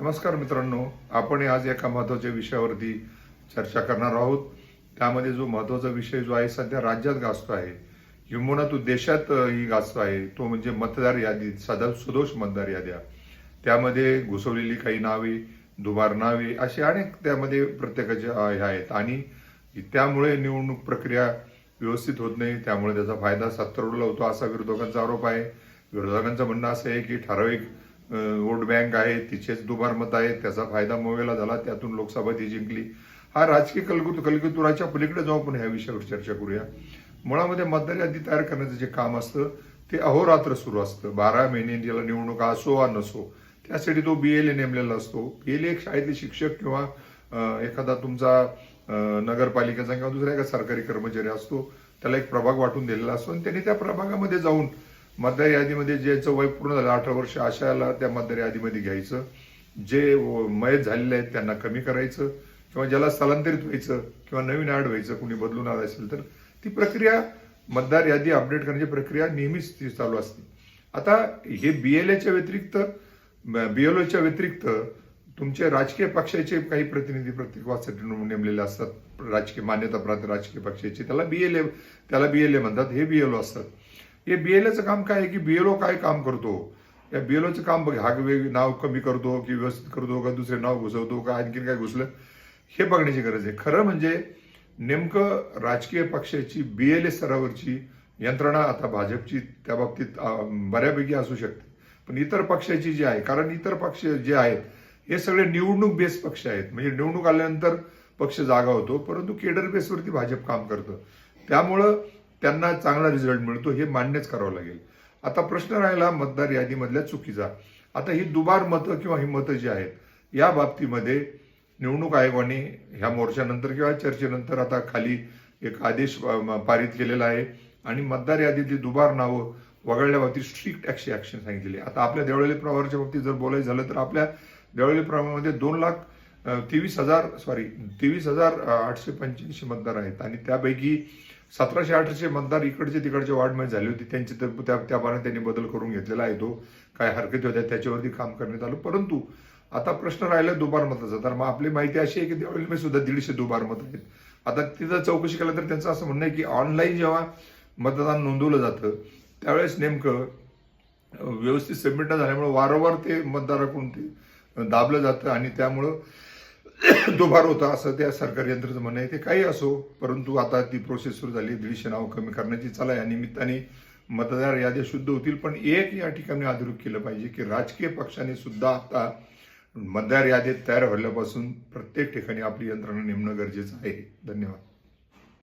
नमस्कार मित्रांनो आपण आज एका महत्त्वाच्या विषयावरती चर्चा करणार आहोत. त्यामध्ये जो महत्त्वाचा विषय जो आहे सध्या राज्यात गाजतो आहे. किंबहुना तो देशात ही गाजतो आहे. तो म्हणजे मतदार यादी सदा सुदोष मतदार याद्या. त्यामध्ये घुसवलेली काही नावे दुबार नावे अशी अनेक त्यामध्ये प्रत्येकाच्या हे आहेत. आणि त्यामुळे निवडणूक प्रक्रिया व्यवस्थित होत नाही. त्यामुळे त्याचा फायदा सत्तरोडला होतो असा विरोधकांचा आरोप आहे. विरोधकांचं म्हणणं असं आहे की ठराविक वोट बँक आहे तिचेच दुबार मत आहेत त्याचा फायदा मोवेला झाला त्यातून लोकसभा ती जिंकली. हा राजकीय कलगुत कलगुतुराच्या पलीकडे जाऊ आपण ह्या विषयावर चर्चा करूया. मुळामध्ये मतदार यादी तयार करण्याचं जे काम असतं ते अहोरात्र सुरू असतं. बारा महिने ज्याला निवडणूक असो वा नसो त्यासाठी तो बीएलए नेमलेला असतो. बीएलए एक शाळेतले शिक्षक किंवा एखादा तुमचा नगरपालिकेचा किंवा दुसरा एका सरकारी कर्मचारी असतो त्याला एक प्रभाग वाटून दिलेला असतो आणि त्यांनी त्या प्रभागामध्ये जाऊन मतदार यादीमध्ये ज्याचं वय पूर्ण झालं अठरा वर्ष अशाला त्या मतदार यादीमध्ये घ्यायचं. जे मय मयत झालेले आहेत त्यांना कमी करायचं किंवा ज्याला स्थलांतरित व्हायचं किंवा नवीन ऍड व्हायचं कुणी बदलून आलं असेल तर ती प्रक्रिया मतदार यादी अपडेट करण्याची प्रक्रिया नेहमीच ती चालू असते. आता हे बीएलएच्या व्यतिरिक्त बीएलओच्या व्यतिरिक्त तुमचे राजकीय पक्षाचे काही प्रतिनिधी प्रत्येक वाचसाठी नेमलेले असतात. राजकीय मान्यता प्राप्त राजकीय पक्षाचे त्याला बीएलए त्याला बीएलए म्हणतात हे बीएलओ असतात. हे बीएलएचं काम काय आहे की बीएलओ काय काम करतो? या बीएलओचं काम बघ हा वेग नाव कमी करतो की व्यवस्थित करतो का दुसरे नाव घुसवतो का आणखीन काय घुसलं? हे बघण्याची गरज आहे. खरं म्हणजे नेमकं राजकीय पक्षाची बीएलए स्तरावरची यंत्रणा आता भाजपची त्या बाबतीत बऱ्यापैकी असू शकते. पण इतर पक्षाची जी आहे कारण इतर पक्ष जे आहेत हे सगळे निवडणूक बेस पक्ष आहेत. म्हणजे निवडणूक आल्यानंतर पक्ष जागा होतो परंतु केडर बेसवरती भाजप काम करतं. त्यामुळं त्यांना चांगला रिझल्ट मिळतो हे मान्यच करावं लागेल. आता प्रश्न राहिला मतदार यादीमधल्या चुकीचा. आता ही दुबार मतं किंवा ही मतं जी आहेत या बाबतीमध्ये निवडणूक आयोगाने ह्या मोर्चानंतर किंवा चर्चेनंतर आता खाली एक आदेश पारित केलेला आहे. आणि मतदार यादीतली दुबार नावं वगळल्या बाबतीत स्ट्रिक्ट ऍक्शन ऍक्शन सांगितलेली आता आपल्या देवळाली प्रवाराच्या बाबतीत जर बोलायचं झालं तर आपल्या देवळाली प्रवारामध्ये दोन लाख तेवीस हजार सॉरी तेवीस हजार आठशे पंच्याऐंशी मतदार आहेत. आणि त्यापैकी सतराशे अठराशे मतदार इकडचे तिकडचे वार्डमध्ये झाली होती. त्यांची तर त्या त्याप्रमाणे त्यांनी बदल करून घेतलेला आहे तो. काय हरकती होत्या त्याच्यावरती काम करण्यात आलं. परंतु आता प्रश्न राहिला दुबार मताचा. तर मग आपली माहिती अशी आहे की देवळीमध्ये सुद्धा दीडशे दुबार मत आहेत. आता तिथं चौकशी केलं तर त्यांचं असं म्हणणं आहे की ऑनलाईन जेव्हा मतदान नोंदवलं जातं त्यावेळेस नेमकं व्यवस्थित सबमिट न झाल्यामुळे वारंवार ते मतदाराकडून ते दाबलं जातं. आणि त्यामुळं दुभार होता असं त्या सरकारी यंत्राचं म्हणणं आहे. ते काही असो परंतु आता ती प्रोसेस सुरू झाली. दीडशे नाव कमी करण्याची चला या निमित्ताने मतदार याद्या शुद्ध होतील पण एक या ठिकाणी अधोरेख केलं पाहिजे की राजकीय पक्षाने सुद्धा आता मतदार यादीत तयार व्हायलापासून प्रत्येक ठिकाणी आपली यंत्रणा नेमणं गरजेचं आहे. धन्यवाद.